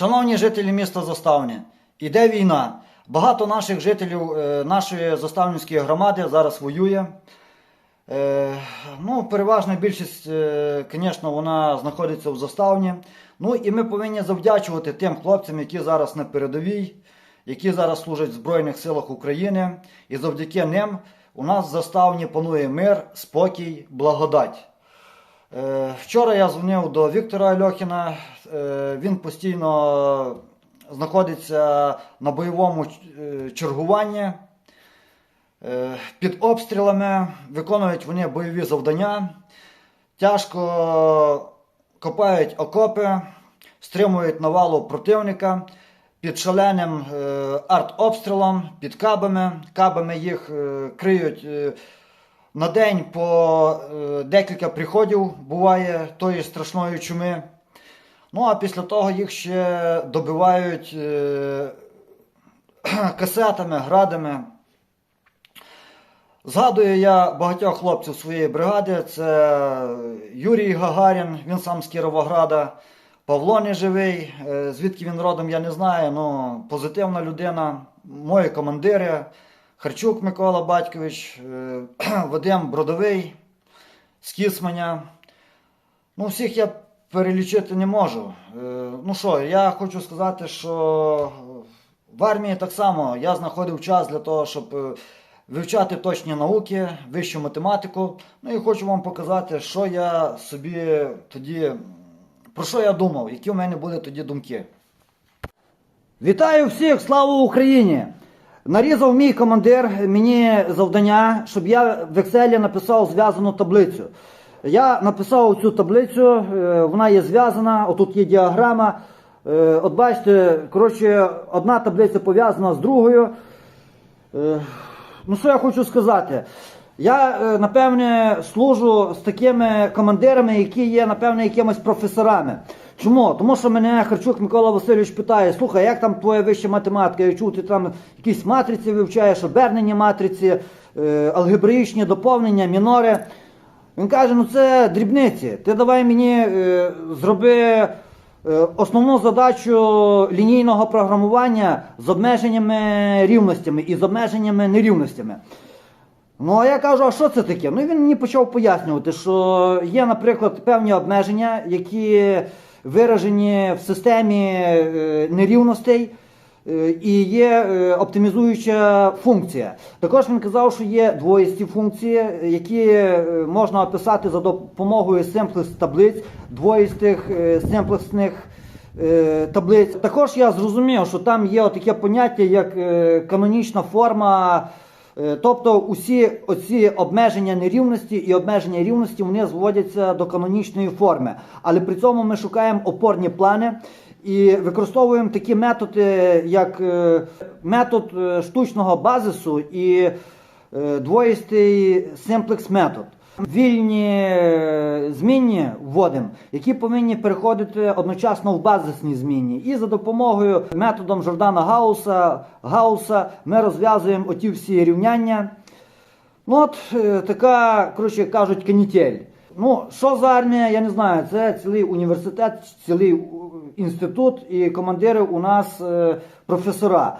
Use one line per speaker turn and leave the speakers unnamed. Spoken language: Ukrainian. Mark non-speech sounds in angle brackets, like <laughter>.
Шановні жителі міста Заставне, іде війна. Багато наших жителів е, нашої Заставнівської громади зараз воює. Е, ну, переважна більшість, е, звісно, вона знаходиться в заставні. Ну і ми повинні завдячувати тим хлопцям, які зараз на передовій, які зараз служать в Збройних силах України. І завдяки ним у нас в заставні панує мир, спокій, благодать. Е, Вчора я дзвонив до Віктора Альохіна. Е, Він постійно знаходиться на бойовому е, чергуванні. Під обстрілами виконують вони бойові завдання, тяжко копають окопи, стримують навалу противника під шаленим артобстрілом, під кабами. Кабами їх криють на день по е, декілька приходів буває тої страшної чуми. Ну а після того їх ще добивають е, <clears throat> касетами, градами. Згадую я багатьох хлопців своєї бригади. Це Юрій Гагарін, він сам з Кіровограда, Павло Неживий, е, звідки він родом, я не знаю. Ну, позитивна людина, мої командири, Харчук Микола Батькович, е, <clears throat> Вадим Бродовий з Кісманя. Ну, всіх я перелічити не можу. Е, Ну що, я хочу сказати, що в армії так само я знаходив час для того, щоб е, вивчати точні науки, вищу математику. Ну і хочу вам показати, що я собі тоді, про що я думав, які в мене були тоді думки. Вітаю всіх! Слава Україні! Нарізав мій командир мені завдання, щоб я в Excel написав зв'язану таблицю. Я написав цю таблицю, е, вона є зв'язана, отут є діаграма. Е, От бачите, коротше, одна таблиця пов'язана з другою. Е, Ну, що я хочу сказати? Я, напевне, служу з такими командирами, які є, напевне, якимись професорами. Чому? Тому що мене Харчук Микола Васильович питає: слухай, як там твоя вища математика? Я чув, ти там якісь матриці вивчаєш, обернення матриці, е, алгебраїчні доповнення, мінори. Він каже: ну це дрібниці. Ти давай мені е, зроби е, основну задачу лінійного програмування з обмеженнями рівностями і з обмеженнями нерівностями. Ну, а я кажу, а що це таке? Ну він мені почав пояснювати, що є, наприклад, певні обмеження, які виражені в системі е, нерівностей. Е, І є е, оптимізуюча функція. Також він казав, що є двоїсті функції, які можна описати за допомогою симплекс таблиць, двоїстих е, таблиць. Також я зрозумів, що там є таке поняття, як канонічна форма. Е, Тобто усі оці обмеження нерівності і обмеження рівності вони зводяться до канонічної форми. Але при цьому ми шукаємо опорні плани і використовуємо такі методи, як е, метод е, штучного базису і двоїстий симплекс метод. Вільні е, змінні вводимо, які повинні переходити одночасно в базисні змінні. І за допомогою методом Жордана Гауса, Гауса ми розв'язуємо оті всі рівняння. Ну от е, така, коротше кажуть, канітель. Ну, що за армія, я не знаю. Це цілий університет, цілий е, інститут, і командири у нас професора.